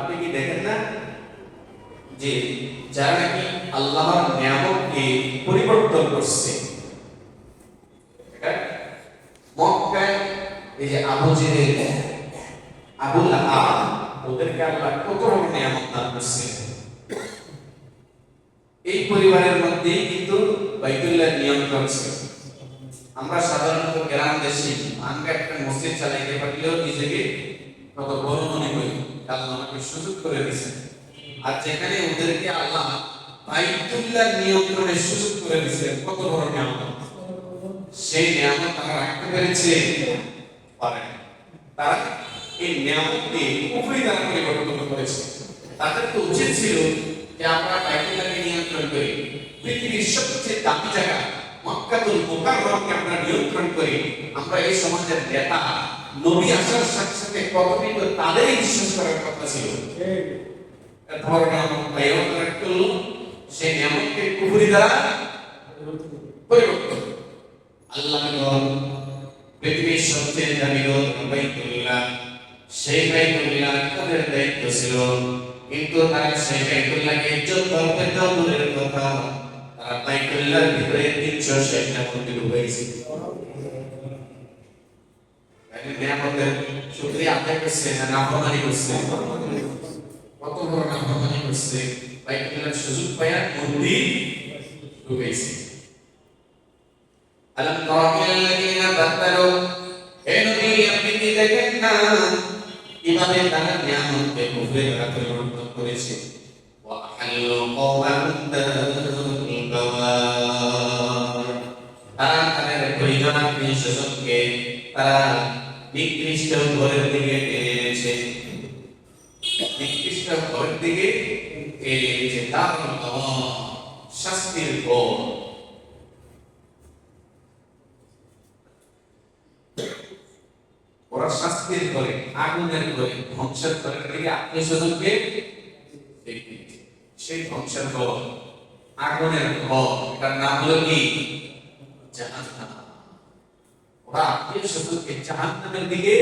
আপনি কি দেখেন না? যে যারা নাকি আল্লাহর নিয়ামতকে পরিবর্তন করছে। মক্কায় এই যে ওদেরকে আল্লাহ কত দান করছে এই পরিবারের মধ্যেই কিন্তু বাইতুল্লাহ নিয়ন্ত্রণ ছিল। আমরা সাধারণত গ্রাম দেশে আমরা একটা মসজিদ চালাইতে পারলেও নিজেকে কত বড় মনে করি। এই নিয়ামতকে উপরই তারা পরিবর্তন করেছে। তাদের তো উচিত ছিল যে আমরা বাইতুল্লাহকে নিয়ন্ত্রণ করি। পৃথিবীর সবচেয়ে দামি জায়গা মক্কাতুল মুকাররমকে আমরা নিয়ন্ত্রণ করি। আমরা এই সমাজের নেতা। নবী আসার সাথে সাথে কতদিন তো তাদেরই বিশ্বাস করার কথা ছিল। ধর নিয়ামত পাইও তারা কি করল সেই নিয়ামতকে কুফরি দ্বারা পরিবর্তন। আল্লাহ পৃথিবীর সবচেয়ে দামি বাইতুল্লাহ। সেই বাইতুল্লাহ তাদের দায়িত্ব ছিল। কিন্তু তারা সেই বাইতুল্লাহকে ইজ্জত করতে তো দূরের কথা তারা বাইতুল্লাহর ভিতরে তিনশো ষাটটা মন্দির ঢুকাইছে নিরাপদের সত্যি আদায় করছে না নাফরমানি করছে কত বড় নাফরমানি করছে বাইক কেনার সুযোগ পায়া মন্দি ঢুকেছে আলম তারা ইলাল্লাযিনা বাতালু হে নবী আপনি কি দেখেন না কীভাবে তারা নিয়ামতকে কুফরে দ্বারা পরিবর্তন করেছে ওয়া আহাল্লু কওমান তারা তাদের পরিজনাকে স্বজনকে তারা নিকৃষ্ট ঘরের দিকে এনেছে নিকৃষ্ট ঘরের দিকে এনেছে তার শাস্তির ঘর ওরা শাস্তির করে আগুনের করে ধ্বংসের থেকে আত্মীয় স্বজনকে সেই ধ্বংসের ঘর, আগুনের ঘর, এটার নাম হলো কি? জাহান্নাম। ওরা আত্মীয় স্বজনকে জাহান নামের দিকে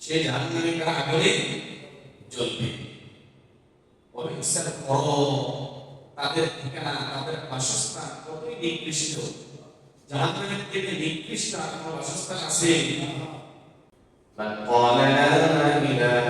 সে জাহান্নামে আগুনে জ্বলবে وبئس القرار তাদের ঠিকানা তাদের বাসস্থান কতই নিকৃষ্ট জাহান্নামের থেকে নিকৃষ্ট আর কোনো বাসস্থান আছে من قال لا إله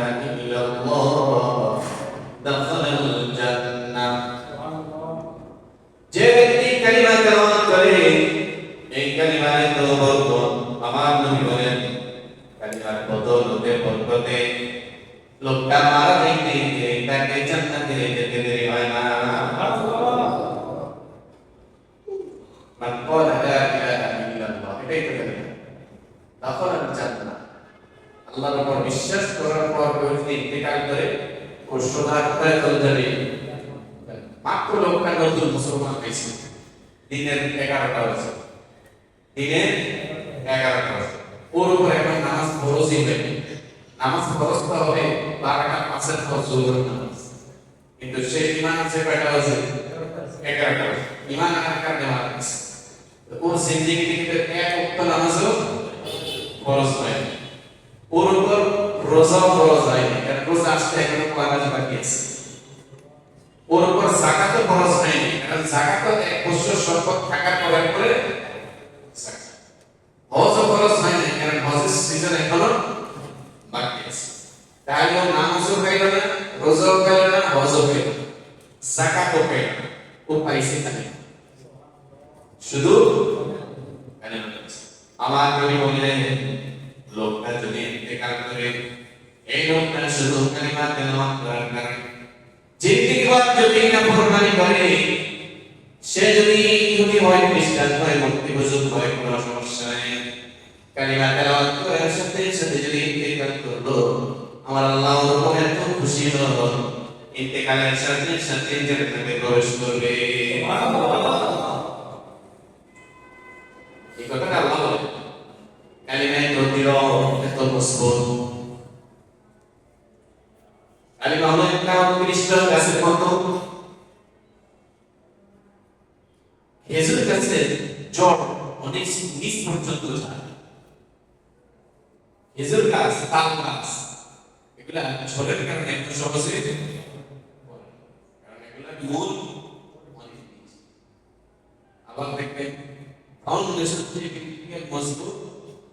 নতুন মুসলমান এগারোটা বছর দিনের এগারোটা ওর এখন নামাজ ফরজই হয়নি নামাজ ফরজ তো কিন্তু সেই ইমান আছে কয়টা আছে এগারোটা ইমান আনার কারণে মারা গেছে। ওর জিন্দিগি থেকে এক উক্ত নামাজও ফরজ হয়নি ওর উপর রোজা ফরজ হয়নি, কারণ রোজা আসতে এখনও কয়েক বাকি আছে। ওর উপর জাকাতও ফরজ হয়নি, কারণ জাকাত এক বছর সম্পদ থাকার পরে পরে হজও ফরজ হয়নি, কারণ হজের সিজন এখনও বাকি আছে। তাহলে ও নামাজও পাইল না, রোজাও পাইল না, হজও পাইল না, জাকাতও পাইল না, ও পাইছে তাহলে। শুধু আমার নবী বললেন লোকটা যদি ইন্তেকাল করে এই লোকটা শুধু কালিমা তেলাওয়াত করার কারণে জিন্দিগিবাদ যদি না ফরমানি করে সে যদি ইহুদি হয় খ্রিস্টান হয় ভক্তি বুজুর হয় কোনো সমস্যা নেই কালিমা তেলাওয়াত করার সাথে সাথে যদি ইন্তেকাল করল আমার আল্লাহ ওরকম এত খুশি হল ইন্তেকালের সাথে সাথে জান্নাতে প্রবেশ করবে এই কথাটা আল্লাহ elemento di loro del tuo sfondo. Arriva a noi caro Cristo da secondo হেজুর কাছে জ্বর অনেক নিচ পর্যন্ত যায় হেজুর গাছ তাল গাছ এগুলা ঝড়ের কারণে এত সহজে কারণ এগুলা মূল আবার দেখবেন ফাউন্ডেশন থেকে মজবুত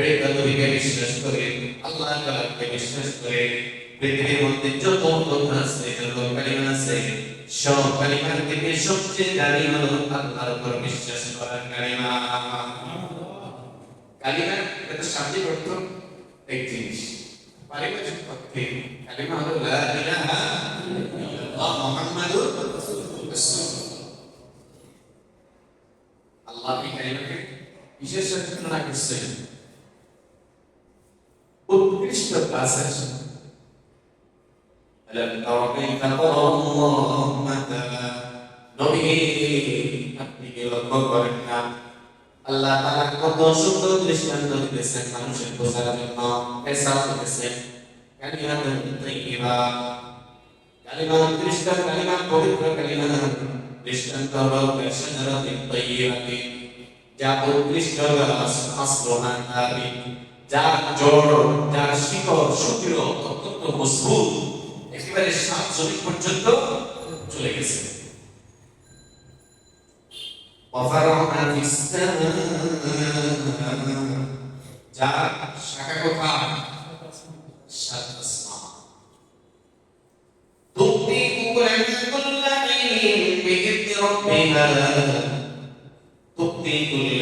বেড়ে নবীকে বিশ্বাস করে আল্লাহ তাআলাকে বিশ্বাস করে, পৃথিবীর মধ্যে যত কথা আছে, যত কালিমা আছে, সব কালিমার থেকে সবচেয়ে দামি হলো আল্লাহর উপর বিশ্বাস করার কালিমা। কালিমা এটা শাব্দিক অর্থ এক জিনিস। পারিভাষিক অর্থে কালিমা হলো লা আল্লাহ কালিমাকে বিশেষ করছেন। উৎকৃষ্ট কাজ আছে ألم تر كيف ضرب الله مثلا নবী আপনি কি লক্ষ্য করেন না আল্লাহ তাআলা কত সুন্দর দৃষ্টান্ত দিতেছেন মানুষের বোঝার জন্য এসাও দিতেছেন কালিমা তাইয়্যিবা কালিমা উৎকৃষ্ট কালিমা পবিত্র কালিমা দৃষ্টান্ত হলো শাজারাতিন তাইয়্যিবাতি যা উৎকৃষ্ট গাছ আসলুহা তাবিত যার জড় যার শিকড় সুদৃঢ় অত্যন্ত মজবুত একেবারে সাত জমি পর্যন্ত চলে গেছে وفرعنا في السماء যার শাখা কথা সাত আসমান تؤتي أكلها كل حين بإذن ربها تؤتي كل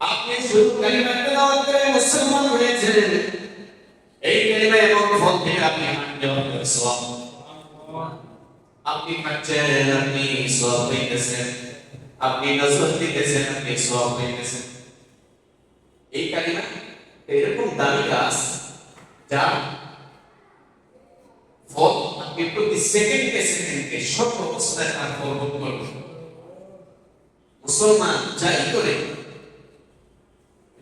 আপনি শুধু কালিমা তেলাওয়াত করে মুসলমান হয়েছেন এই কালিমা এবং ফল দিয়ে আপনি হবে সওয়াব। আপনি খাচ্ছেন, আপনি সওয়াব পেয়েছেন আপনি নজর দিতেছেন, আপনি সওয়াব পেয়েছেন এই কালিমা এরকম দামি গাছ যা ফল আপনি প্রতি সেকেন্ডে সেকেন্ডে সব অবস্থায় তার ফল ভোগ করবেন। মুসলমান যাই করে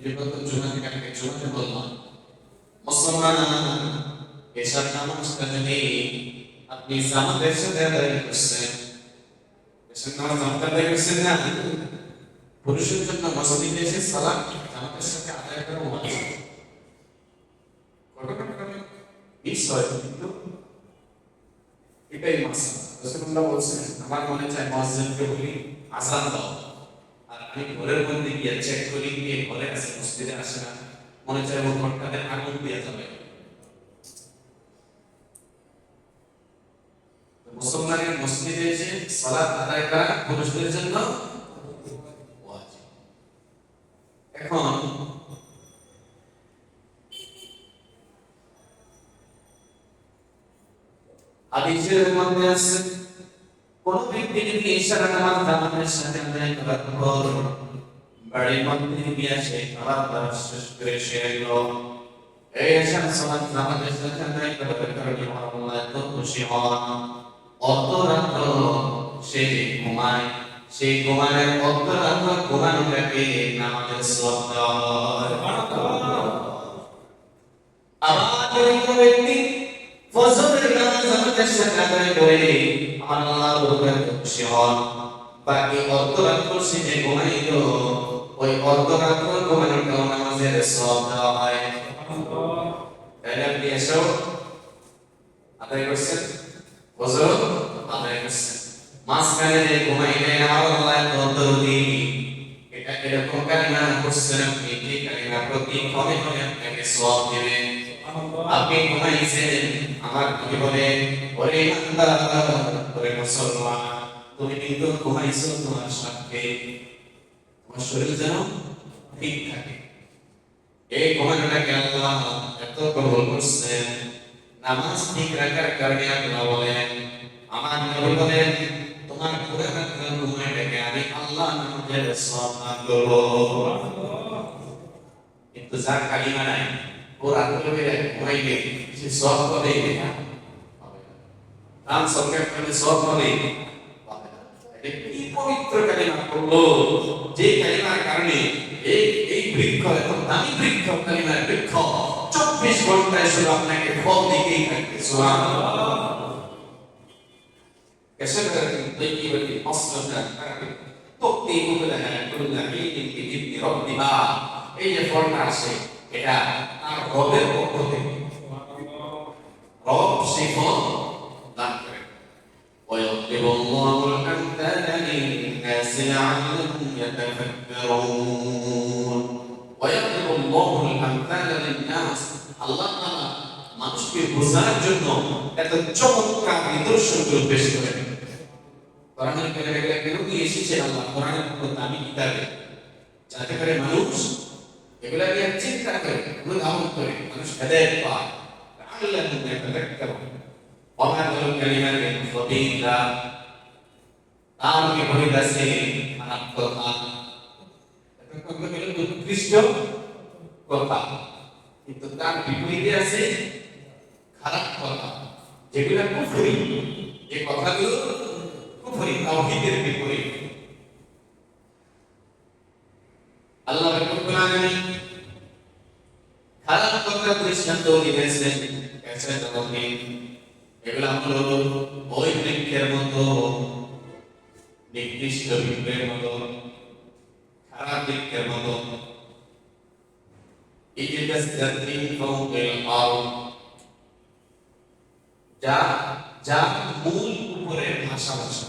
যে গত জুমাতে কালকে জুমাতে বললাম মুসলমান এসব নামাজটা যদি আপনি জামাতের সাথে আদায় করছেন এসব নামাজ জামাত আদায় করছেন না পুরুষের জন্য মসজিদে এসে সালাম জামাতের সাথে আদায় করা ওয়াজিব ঘটনা ঘটনা মিস হয় কিন্তু এটাই মাসা রসুল্লাহ বলছেন আমার মনে চায় মসজিদকে বলি আসান দাও আর আমি ঘরের মধ্যে গিয়ে চেক করি গিয়ে ঘরে আছে মসজিদে আসে না মনে চায় ওর ঘরটাতে আগুন দিয়ে যাবে তো মুসলমানের মসজিদে এসে সালাত পুরুষদের জন্য এখন হাদিসের মধ্যে আছে, কোন ব্যক্তি যদি ইশারা নামাজ জামাতের সাথে আদায় করার পর বাড়ির মধ্যে গিয়ে সে খাবার দাবার শেষ করে সে এলো এই এশার সালাত জামাতের সাথে আদায় করার কারণে আল্লাহ এত খুশি হন। অত রাত্র সে ঘুমায় সেই ঘুমানোর অত রাত্র ঘুমানোটাকে নামাজের হয়। আবার ব্যক্তি ফজরের নামাজ আমাদের সাথে আদায় করে আল্লাহর উপরে খুশি হন। বাকি অর্ধরাত্র সে যে ঘুমাইল ওই অর্ধরাত্র ঘুমানোটাও নামাজের দেওয়া হয়। তাহলে আদায় করছেন? ফজর আদায় করছেন? মাঝখানে যে ঘুমাইলেন আমার আল্লাহ তদ্দুরি করছেন আপনি? যে কালিমা? প্রতি ক্ষণে ক্ষণে আপনাকে সওয়াব দিবেন। আপনি ঘুমাইছেন, আমার নবী বলে, ওরে ইমানদার ওরে মুসলমান, তুমি কিন্তু ঘুমাইছো তোমার সাথে তোমার শরীর যেন ঠিক থাকে। এই ঘুমানোটাকে আল্লাহ এত কবুল করছেন। নামাজ ঠিক রাখার কারণে আল্লাহ বলেন, আমার নবী বলেন তোমার পুরো রাত্রের ঘুমানোটাকে আমি আল্লাহ নামের সওয়াব দান কিন্তু যার কালিমা নাই ও রাত্রে বেড়ে ঘুমাইলে সে সব করে নাম সরকার করে সব করে কি পবিত্র কালিমা করল? যে কালিমার কারণে এই এই বৃক্ষ এত দামি বৃক্ষ, কালিমার বৃক্ষ, চব্বিশ ঘন্টায় শুধু আপনাকে ফল দিতেই থাকবে সোহান كشجرة طيبة أصلها ثابت تؤتي أكلها كل حين بإذن ربها এই যে ফলটা আসে এটা তার রবের পক্ষ থেকে রব সেই ফল দান করে ويضرب الله الأمثال للناس لعلهم يتفكرون ويضرب الله الأمثال للناس الله تعالى মানুষকে বোঝার জন্য এত চমৎকার নিদর্শনগুলো পেশ করেন কোরআনের কারিমে কেন দিয়ে এসেছে আল্লাহ কোরআনের মতো দামি কিতাবে যাতে করে মানুষ এগুলা নিয়ে চিন্তা করে অনুধাবন করে মানুষ হেদায়ত পায় لعلهم يتذكرون وما ذو الكلمات الخبيثة তার বিপরীত আছে খারাপ কথা উৎকৃষ্ট কথা কিন্তু তার বিপরীতে আছে খারাপ কথা যেগুলো কুফরি যে কথাগুলো কুফরি, তাওহীদের বিপরীত। আল্লাহ রাব্বুল খারাপ কথা দৃষ্টান্ত দিয়েছেন। কেসে তাওহীদ এগুলো হলো ওই বৃক্ষের মতো, নির্দিষ্ট বৃক্ষের মতো, খারাপ বৃক্ষের মতো। ইজিদাস জাতি ফাউকিল আরদ যা যা মূল উপরে ভাষা ভাষা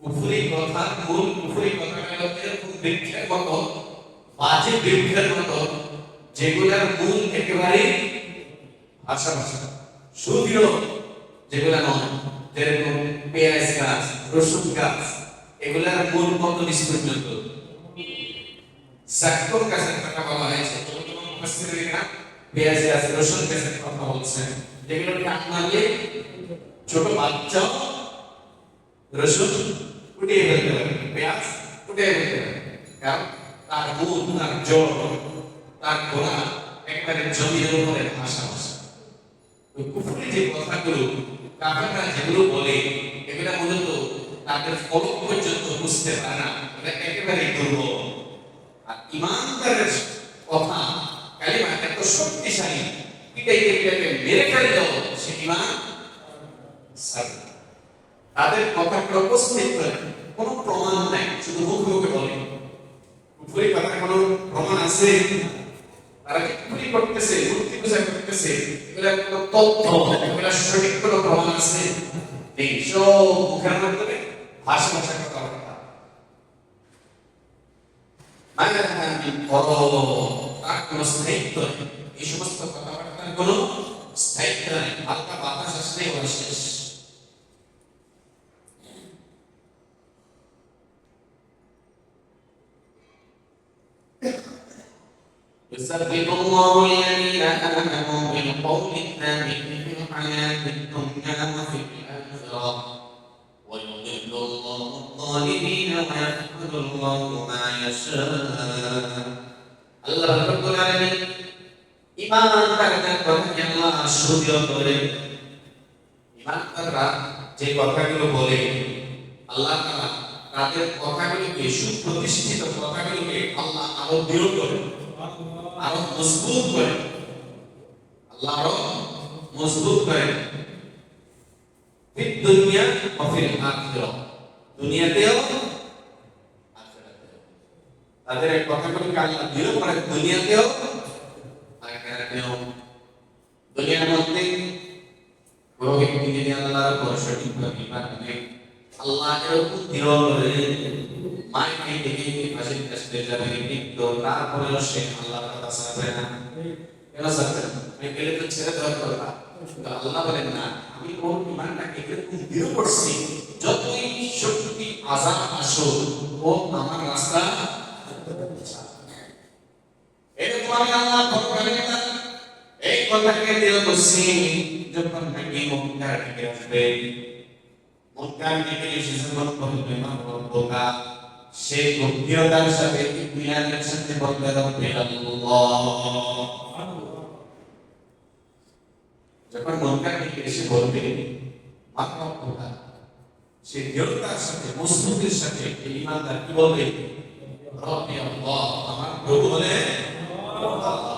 কুফরি কথা, মূল কুফরি কথা এরকম বৃক্ষের মতো, বাজে বৃক্ষের মতো, যেগুলার মূল একেবারে ভাষা ভাষা সুদৃঢ় যেগুলা নয়, যেরকম পেঁয়াজ গাছ, রসুন গাছ, এগুলার মূল কত নিচ পর্যন্ত সাক্ষর গাছের কথা বলা হয়েছে। পেঁয়াজ গাছ, রসুন গাছের কথা বলছেন। যেগুলো কাট মারলে ছোট বাচ্চা। রসুন ফুটিয়ে ফেলতে পারে পেঁয়াজ ফুটিয়ে ফেলতে পারে কারণ তার মূল তার জল তার গোড়া একবারে জমির উপরে ভাষা ভাষা ওই কুফরি যে কথাগুলো কাফেররা যেগুলো বলে, এগুলা মূলত তাদের ফলক পর্যন্ত বুঝতে পারে না এটা একেবারে দুর্বল। আর ইমানদারের কথা, কালিমা এত শক্তিশালী সারবে তাদের কথাগুলো উপস্থিত কোনো প্রমাণ নাই, শুধু মুখে মুখে বলে। কুফরি কথা কোনো প্রমাণ আছে? তারা যে কুফরি করতেছে, মূর্তি পূজা করতেছে। এগুলা কোনো তথ্য এগুলা সঠিক কোনো প্রমাণ আছে? এই সব মুখের মাধ্যমে ভাষা ভাষা কথাবার্তা। মায়ামি করো তার কোনো স্থায়িত্ব এই সমস্ত কথাবার্তার কোনো স্থায়িত্ব নেই হালকা বাতাস আসলেই ওরা শেষ يثبت الله الذين آمنوا بالقول الثابت في الحياة الدنيا وفي الآخرة ويضل الله الظالمين ويفعل الله ما يشاء আল্লাহ রাব্বুল আলামিন ইমানদারদের কথাকে আল্লাহ সুদৃঢ় করে ইমানদাররা যে কথাগুলো বলে আল্লাহ তাআলা তাদের কথাগুলোকে সুপ্রতিষ্ঠিত কথাগুলোকে আল্লাহ আরও দৃঢ় করে আরও মজবুত করে। আল্লাহ আরও মজবুত করে। ফিদ দুনিয়া ও ফিল আখিরাহ দুনিয়াতেও তাদের কথাগুলোকে আল্লাহ দৃঢ় করে দুনিয়াতেও আখিরাতেও দুনিয়ার মধ্যে কোনো ব্যক্তি যদি আল্লাহর উপর সঠিকভাবে ইমান আনে আল্লাহ এরকম দৃঢ় করে মাইকে ডেকে ফাঁসির কাছে যাবে মৃত্যু তারপরেও সে আল্লাহর কথা ছাড়বে না। কেন ছাড়বে আমি গেলে তো ছেড়ে দেওয়ার কথা। কিন্তু আল্লাহ বলেন, না, আমি ওর ইমানটাকে এরকম দৃঢ় করছি, যতই শক্তি আজাদ আসুক, ও আমার রাস্তা এরকম আমি আল্লাহ কথাকে দৃঢ় করছি যখন নাকি মুক্তার থেকে আসবে মুক্তার থেকে এসেছে যখন বিমান বোকা সে গভীরতার সাথে ইতিহাসের সাথে আল্লাহ যখন মনকার দিকে এসে বলবে মাত্র বোকা সে দৃঢ়তার সাথে মজবুতের সাথে ইমানদার কি বলবে রব্বি আল্লাহ আমার প্রভু হলে আল্লাহ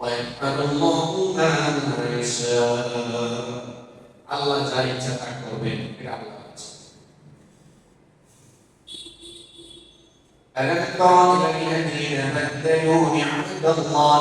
ويفعل الله ما يشاء আল্লাহ যা ইচ্ছা তা করবেন এটা আল্লাহ ইচ্ছা ألم تر إلى الذين بدلوا نعمة الله